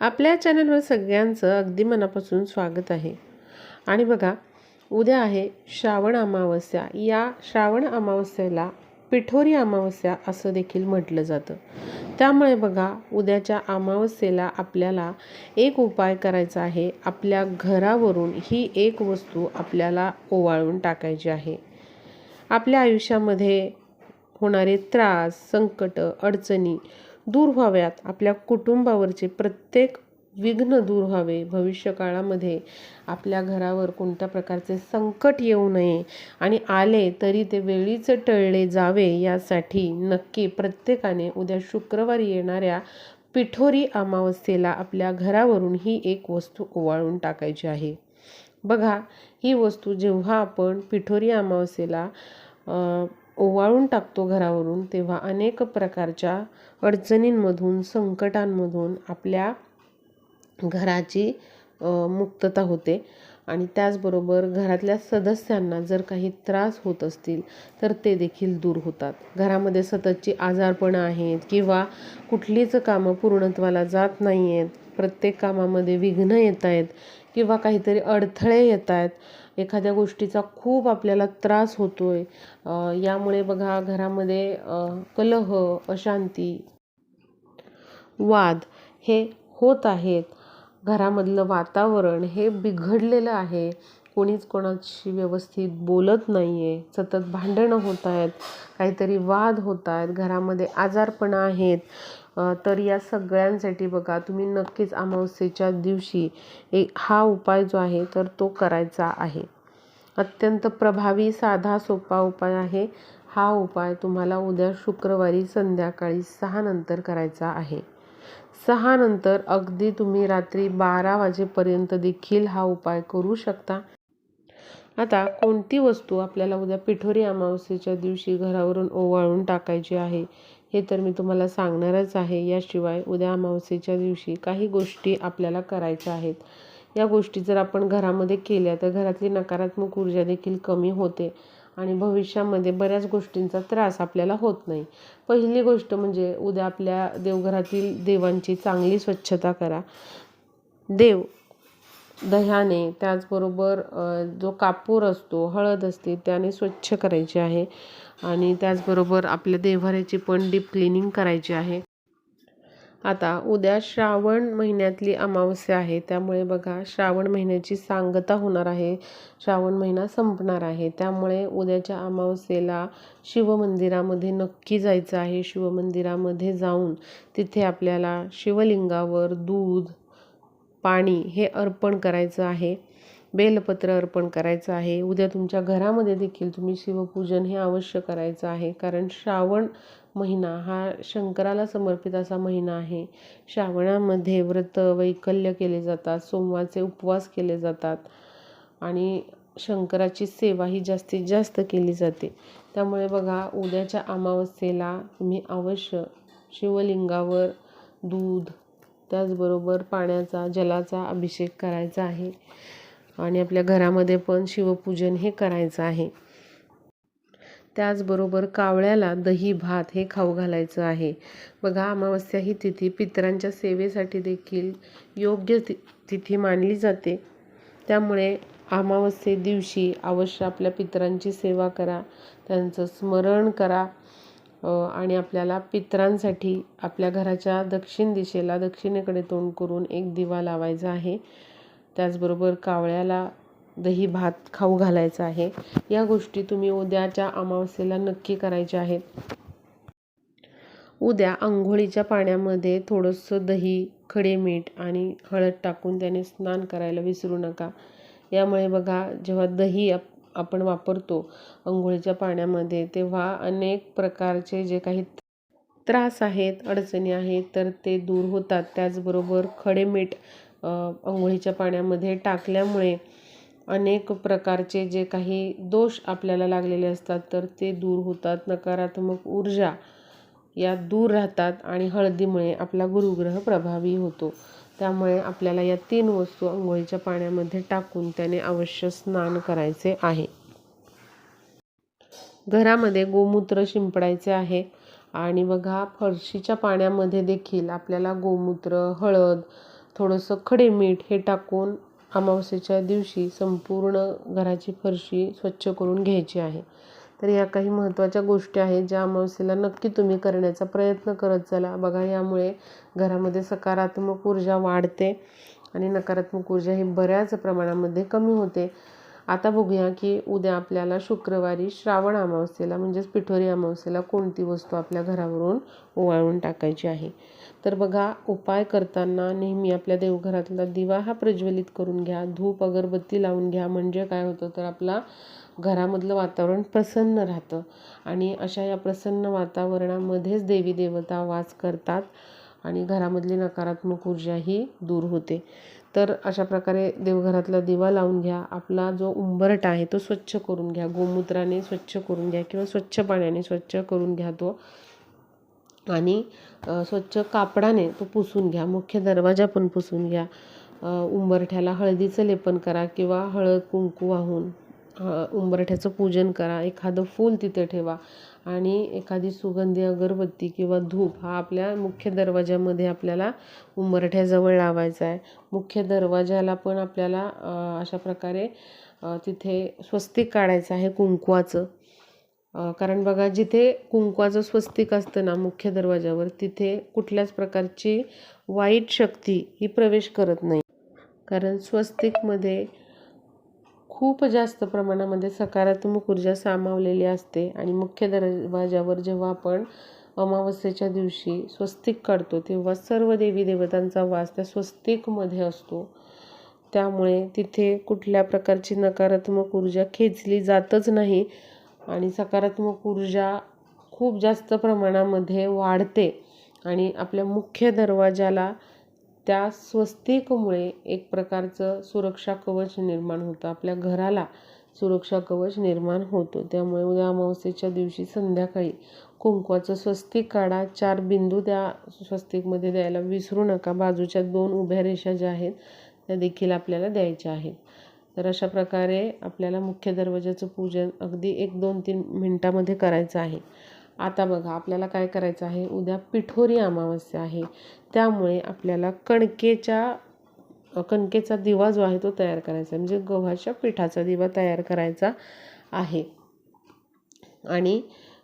आपल्या चॅनलवर सगळ्यांचं अगदी मनापासून स्वागत आहे. आणि बघा उद्या आहे श्रावण अमावस्या. या श्रावण अमावस्येला पिठोरी अमावस्या असं देखील म्हटलं जातं. त्यामुळे बघा उद्याच्या अमावस्येला आपल्याला एक उपाय करायचा आहे. आपल्या घरावरून ही एक वस्तू आपल्याला ओवाळून टाकायची आहे. आपल्या आयुष्यामध्ये होणारे त्रास संकट अडचणी दूर व्हाव्यात. आपल्या कुटुंबावरचे प्रत्येक विघ्न दूर व्हावे. भविष्यकाळामध्ये आपल्या घरावर कोणत्या प्रकारचे संकट येऊ नये आणि आले तरी ते वेळीच टळले जावे यासाठी नक्की प्रत्येकाने उद्या शुक्रवारी येणाऱ्या पिठोरी अमावस्येला आपल्या घरावरून ही एक वस्तू ओवाळून टाकायची आहे. बघा ही वस्तू जेव्हा आपण पिठोरी अमावस्येला ओवाळून टाकतो घरावरून तेव्हा अनेक प्रकारच्या अडचणींमधून संकटांमधून आपल्या घराची मुक्तता होते. आणि त्याचबरोबर घरातल्या सदस्यांना जर काही त्रास होत असतील तर ते देखील दूर होतात. घरामध्ये सततची आजारपणं आहेत किंवा कुठलीच कामं पूर्णत्वाला जात नाही आहेत प्रत्येक कामामध्ये विघ्न येत आहेत किंवा काहीतरी अडथळे येत आहेत एखाद्या गोष्टीचा खूप आपल्याला त्रास होतो आहे यामुळे बघा घरामध्ये कलह अशांती वाद हे होत आहेत. घरामधलं वातावरण हे बिघडलेलं आहे. कोणीच कोणाशी व्यवस्थित बोलत नाही आहे सतत भांडणं होत आहेत. काहीतरी वाद होत आहेत. घरामध्ये आजारपणं आहेत. तर या सगळ्यांसाठी बघा तुम्ही नक्कीच अमावस्येच्या दिवशी एक हा उपाय जो आहे तर तो करायचा आहे. अत्यंत प्रभावी साधा सोपा उपाय आहे. हा उपाय तुम्हाला उद्या शुक्रवारी संध्याकाळी सहा नंतर करायचा आहे. सहा नंतर अगदी तुम्ही रात्री बारा वाजेपर्यंत देखील हा उपाय करू शकता. आता कोणती वस्तू आपल्याला उद्या पिठोरी अमावस्येच्या दिवशी घरावरून ओवाळून टाकायची आहे? हे तर मी तुम्हाला सांगणारच आहे. याशिवाय उद्या अमावस्येच्या दिवशी काही गोष्टी आपल्याला करायच्या आहेत. या गोष्टी जर आपण घरामध्ये केल्या तर घरातली नकारात्मक ऊर्जा देखील कमी होते आणि भविष्यामध्ये बऱ्याच गोष्टींचा त्रास आपल्याला होत नाही. पहिली गोष्ट म्हणजे उद्या आपल्या देवघरातील देवांची चांगली स्वच्छता करा. देव दह्याने त्याचबरोबर जो कापूर असतो हळद असते त्याने स्वच्छ करायची आहे. आणि त्याचबरोबर आपल्या देव्हाऱ्याची पण डीप क्लिनिंग करायची आहे. आता उद्या श्रावण महिन्यातली अमावस्या आहे. त्यामुळे बघा श्रावण महिन्याची सांगता होणार आहे. श्रावण महिना संपणार आहे. त्यामुळे उद्याच्या अमावस्येला शिवमंदिरामध्ये नक्की जायचं आहे. शिवमंदिरामध्ये जाऊन तिथे आपल्याला शिवलिंगावर दूध पाणी हे अर्पण करायचं आहे. बेलपत्र अर्पण करायचं आहे. उद्या तुमच्या घरामध्ये देखील तुम्ही शिवपूजन हे अवश्य करायचं आहे. कारण श्रावण महिना हा शंकराला समर्पित असा महिना आहे. श्रावणामध्ये व्रत वैकल्य केले जातात. सोमवारचे उपवास केले जातात. आणि शंकराची सेवा ही जास्तीत जास्त केली जाते. त्यामुळे बघा उद्याच्या अमावस्येला तुम्ही अवश्य शिवलिंगावर दूध त्याचबरोबर पाण्याचा जलाचा अभिषेक करायचा आहे. आणि आपल्या घरामध्ये पण शिवपूजन हे करायचं आहे. त्याचबरोबर कावळ्याला दही भात हे खाऊ घालायचं आहे. बघा अमावस्या ही तिथी पितरांच्या सेवेसाठी देखील योग्य ति तिथी मानली जाते. त्यामुळे अमावस्ये दिवशी अवश्य आपल्या पितरांची सेवा करा. त्यांचं स्मरण करा. आणि आपल्याला पितरांसाठी आपल्या घराच्या दक्षिण दिशेला दक्षिणेकडे तोंड करून एक दिवा लावायचा आहे. त्याचबरोबर कावळ्याला दही भात खाऊ घालायचा आहे. या गोष्टी तुम्ही उद्याच्या अमावस्येला नक्की करायच्या आहेत. उद्या आंघोळीच्या पाण्यामध्ये थोडंसं दही खडे मीठ आणि हळद टाकून त्याने स्नान करायला विसरू नका. यामुळे बघा जेव्हा दही आपण वापरतो आंघोळीच्या पाण्यामध्ये तेव्हा अनेक प्रकारचे जे काही त्रास आहेत अडचणी आहेत तर ते दूर होतात. त्याचबरोबर खडे मीठ आंघोळीच्या पाण्यामध्ये टाकल्यामुळे अनेक प्रकारचे जे काही दोष आपल्याला लागलेले असतात तर ते दूर होतात. नकारात्मक ऊर्जा या दूर राहतात आणि हळदीमुळे आपला गुरुग्रह प्रभावी होतो. त्यामुळे आपल्याला या तीन वस्तू आंघोळीच्या पाण्यामध्ये टाकून त्याने अवश्य स्नान करायचे आहे. घरामध्ये गोमूत्र शिंपडायचे आहे. आणि बघा फरशीच्या पाण्यामध्ये देखील आपल्याला गोमूत्र हळद थोडंसं खडे मीठ हे टाकून अमावस्येच्या दिवशी संपूर्ण घराची फरशी स्वच्छ करून घ्यायची आहे. तर या काही महत्त्वाच्या गोष्टी आहेत ज्या अमावस्येला नक्की तुम्ही करण्याचा प्रयत्न करत चला. बघा यामुळे घरामध्ये सकारात्मक ऊर्जा वाढते आणि नकारात्मक ऊर्जा ही बऱ्याच प्रमाणामध्ये कमी होते. आता बघूया की उद्या आपल्याला शुक्रवारी श्रावण अमावस्येला म्हणजेच पिठोरी अमावस्येला कोणती वस्तू आपल्या घरावरून ओवाळून टाकायची आहे? तर बघा उपाय करताना नेहमी आपल्या देवघरातला दिवा हा प्रज्वलित करून घ्या. धूप अगरबत्ती लावून घ्या. म्हणजे काय होतं तर आपला घरामधलं वातावरण प्रसन्न राहतं. आणि अशा या प्रसन्न वातावरणामध्येच देवी देवता वास करतात आणि घरामधली नकारात्मक ऊर्जा ही दूर होते. तर अशा प्रकारे देवघरातला दिवा लावून घ्या. आपला जो उंबरटा आहे तो स्वच्छ करून घ्या. गोमूत्राने स्वच्छ करून घ्या किंवा स्वच्छ पाण्याने स्वच्छ करून घ्या तो. आणि स्वच्छ कापडाने तो पुसून घ्या मुख्य दरवाजा पण पुसून घ्या. उंबरठ्याला हळदीचं लेपन करा किंवा हळद कुंकू वाहून उंबरठ्याचं पूजन करा. एखादं फूल तिथे ठेवा. आणि एखादी सुगंधी अगरबत्ती किंवा धूप हा आपल्या मुख्य दरवाजामध्ये आपल्याला उंबरठ्याजवळ लावायचा आहे. मुख्य दरवाजाला पण आपल्याला अशा प्रकारे तिथे स्वस्तिक काढायचं आहे कुंकवाचं. कारण बघा जिथे कुंकवाचं स्वस्तिक असतं ना मुख्य दरवाजावर तिथे कुठल्याच प्रकारची वाईट शक्ती ही प्रवेश करत नाही. कारण स्वस्तिकमध्ये खूप जास्त प्रमाणामध्ये सकारात्मक ऊर्जा सामावलेली असते आणि मुख्य दरवाजावर जेव्हा आपण अमावस्येच्या दिवशी स्वस्तिक काढतो तेव्हा सर्व देवी देवतांचा वास त्या स्वस्तिकमध्ये असतो. त्यामुळे तिथे कुठल्या प्रकारची नकारात्मक ऊर्जा खेचली जातच नाही. आणि सकारात्मक ऊर्जा खूप जास्त प्रमाणामध्ये वाढते. आणि आपल्या मुख्य दरवाजाला त्या स्वस्तिकमुळे एक प्रकारचं सुरक्षा कवच निर्माण होतं. आपल्या घराला सुरक्षा कवच निर्माण होतो. त्यामुळे उद्या अमावस्येच्या दिवशी संध्याकाळी कुंकवाचं स्वस्तिक काढा. चार बिंदू त्या स्वस्तिकमध्ये द्यायला विसरू नका. बाजूच्या दोन उभ्या रेषा ज्या आहेत त्या देखील आपल्याला द्यायच्या आहेत. तर अशा प्रकारे आपल्याला मुख्य दरवाजाचं पूजन अगदी एक दोन तीन मिनटामध्ये करायचं आहे. आता बघा आपल्याला काय करायचं आहे? उद्या पिठोरी अमावस्या आहे. त्यामुळे आपल्याला कणकेच्या कणकेचा दिवा जो आहे तो तयार करायचा म्हणजे गव्हाच्या पिठाचा दिवा तयार करायचा आहे. आणि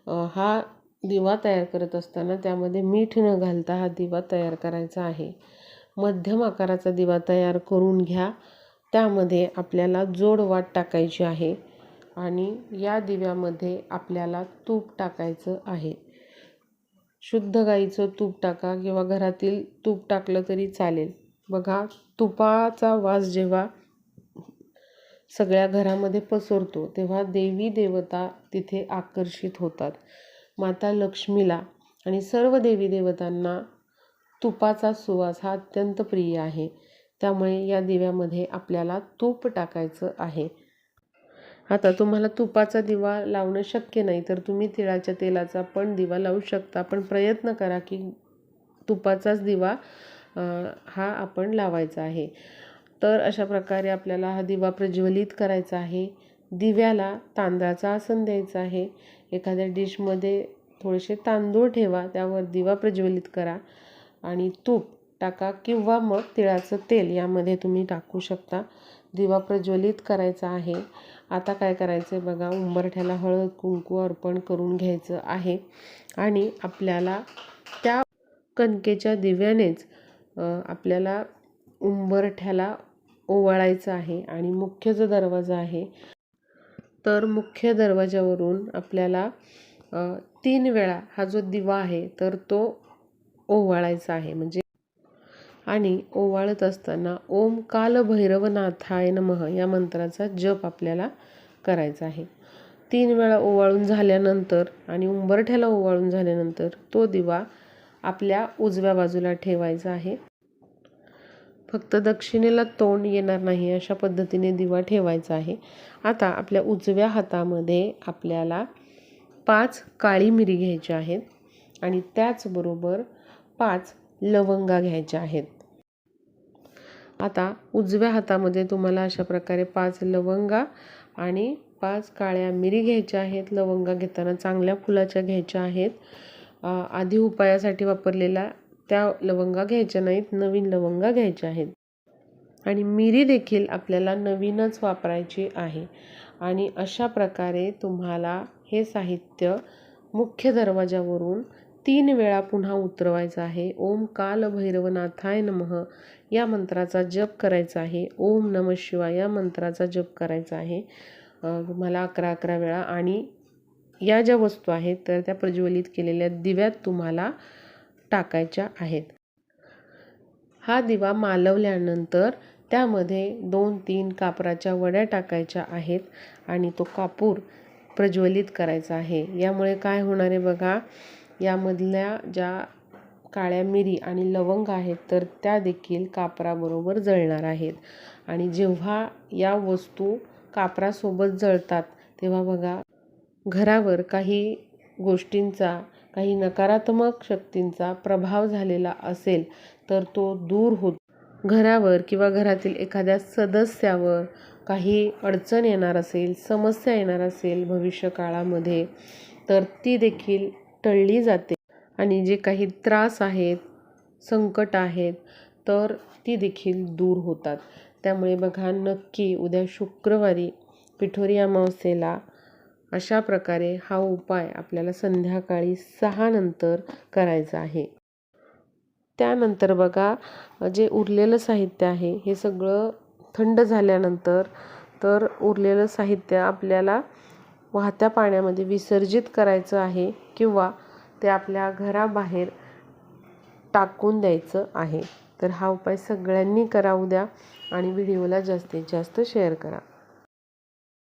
हा दिवा तयार करत असताना त्यामध्ये मीठ न घालता हा दिवा तयार करायचा आहे. मध्यम आकाराचा दिवा तयार करून घ्या. त्यामध्ये आपल्याला जोड वाट टाकायची आहे आणि या दिव्यामध्ये आपल्याला तूप टाकायचं आहे. शुद्ध गाईचं तूप टाका किंवा घरातील तूप टाकलं तरी चालेल. बघा तुपाचा वास जेव्हा सगळ्या घरामध्ये पसरतो तेव्हा देवी देवता तिथे आकर्षित होतात. माता लक्ष्मीला आणि सर्व देवी देवतांना तुपाचा सुवास हा अत्यंत प्रिय आहे. त्यामुळे या दिव्यामध्ये आपल्याला तूप टाकायचं आहे. आता तुम्हाला तुपाचा दिवा लावणं शक्य नाही तर तुम्ही तिळाच्या तेलाचा पण दिवा लावू शकता. पण प्रयत्न करा की तुपाचाच दिवा हा आपण लावायचा आहे. तर अशा प्रकारे आपल्याला हा दिवा प्रज्वलित करायचा आहे. दिव्याला तांदळाचा आसन द्यायचा आहे. एखाद्या डिशमध्ये थोडेसे तांदूळ ठेवा त्यावर दिवा प्रज्वलित करा. आणि तूप टाका किंवा मग तिळाचं तेल यामध्ये तुम्ही टाकू शकता. दिवा प्रज्वलित करायचा आहे. आता काय करायचं आहे बघा उंबरठ्याला हळद कुंकू अर्पण करून घ्यायचं आहे. आणि आपल्याला त्या कणकेच्या दिव्यानेच आपल्याला उंबरठ्याला ओवाळायचं आहे. आणि मुख्य जो दरवाजा आहे तर मुख्य दरवाजावरून आपल्याला तीन वेळा हा जो दिवा आहे तर तो ओवाळायचा आहे. म्हणजे आणि ओवाळत असताना ओम काल भैरवनाथाय नमः या मंत्राचा जप आपल्याला करायचा आहे. तीन वेळा ओवाळून झाल्यानंतर आणि उंबरठ्याला ओवाळून झाल्यानंतर तो दिवा आपल्या उजव्या बाजूला ठेवायचा आहे. फक्त दक्षिणेला तोंड येणार नाही अशा पद्धतीने दिवा ठेवायचा आहे. आता आपल्या उजव्या हातामध्ये आपल्याला पाच काळी मिरी घ्यायच्या आहेत आणि त्याचबरोबर पाच लवंगा घ्यायच्या आहेत. आता उजव्या हातामध्ये तुम्हाला अशा प्रकारे पाच लवंगा आणि पाच काळ्या मिरी घ्यायच्या आहेत. लवंगा घेताना चांगल्या फुलाच्या घ्यायच्या आहेत. आधी उपायासाठी वापरलेला त्या लवंगा घ्यायच्या नाहीत नवीन लवंगा घ्यायच्या आहेत. आणि मिरी देखील आपल्याला नवीनच वापरायची आहे. आणि अशा प्रकारे तुम्हाला हे साहित्य मुख्य दरवाजावरून तीन वेळा पुन्हा उतरवायचा आहे. ओम काल भैरवनाथाय नमः. या मंत्राचा जप करायचा आहे. ओम नम शिवाय या मंत्राचा जप करायचा आहे. तुम्हाला अकरा अकरा वेळा आणि या ज्या वस्तू आहेत तर त्या प्रज्वलित केलेल्या दिव्यात तुम्हाला टाकायच्या आहेत. हा दिवा मालवल्यानंतर त्यामध्ये दोन तीन कापराच्या वड्या टाकायच्या आहेत आणि तो कापूर प्रज्वलित करायचा आहे. यामुळे काय होणार आहे बघा यामधल्या ज्या काळ्या मिरी आणि लवंग आहेत तर त्या देखील कापराबरोबर जळणार आहेत. आणि जेव्हा या वस्तू कापरासोबत जळतात तेव्हा बघा घरावर काही गोष्टींचा काही नकारात्मक शक्तींचा प्रभाव झालेला असेल तर तो दूर होत. घरावर किंवा घरातील एखाद्या सदस्यावर काही अडचण येणार असेल समस्या येणार असेल भविष्य काळामध्ये तर ती देखील टळली जाते आणि जे काही त्रास आहेत संकट आहेत तर ती देखील दूर होतात. त्यामुळे बघा नक्की उद्या शुक्रवारी पिठोरी अमावस्येला अशा प्रकारे हा उपाय आपल्याला संध्याकाळी सहा नंतर करायचा आहे. त्यानंतर बघा जे उरलेलं साहित्य आहे हे सगळं थंड झाल्यानंतर तर उरलेलं साहित्य आपल्याला वाहत्या पाण्यामध्ये विसर्जित करायचं आहे किंवा ते आपल्या घराबाहेर टाकून द्यायचं आहे. तर हा उपाय सगळ्यांनी करा उद्या आणि व्हिडिओला जास्तीत जास्त शेअर करा.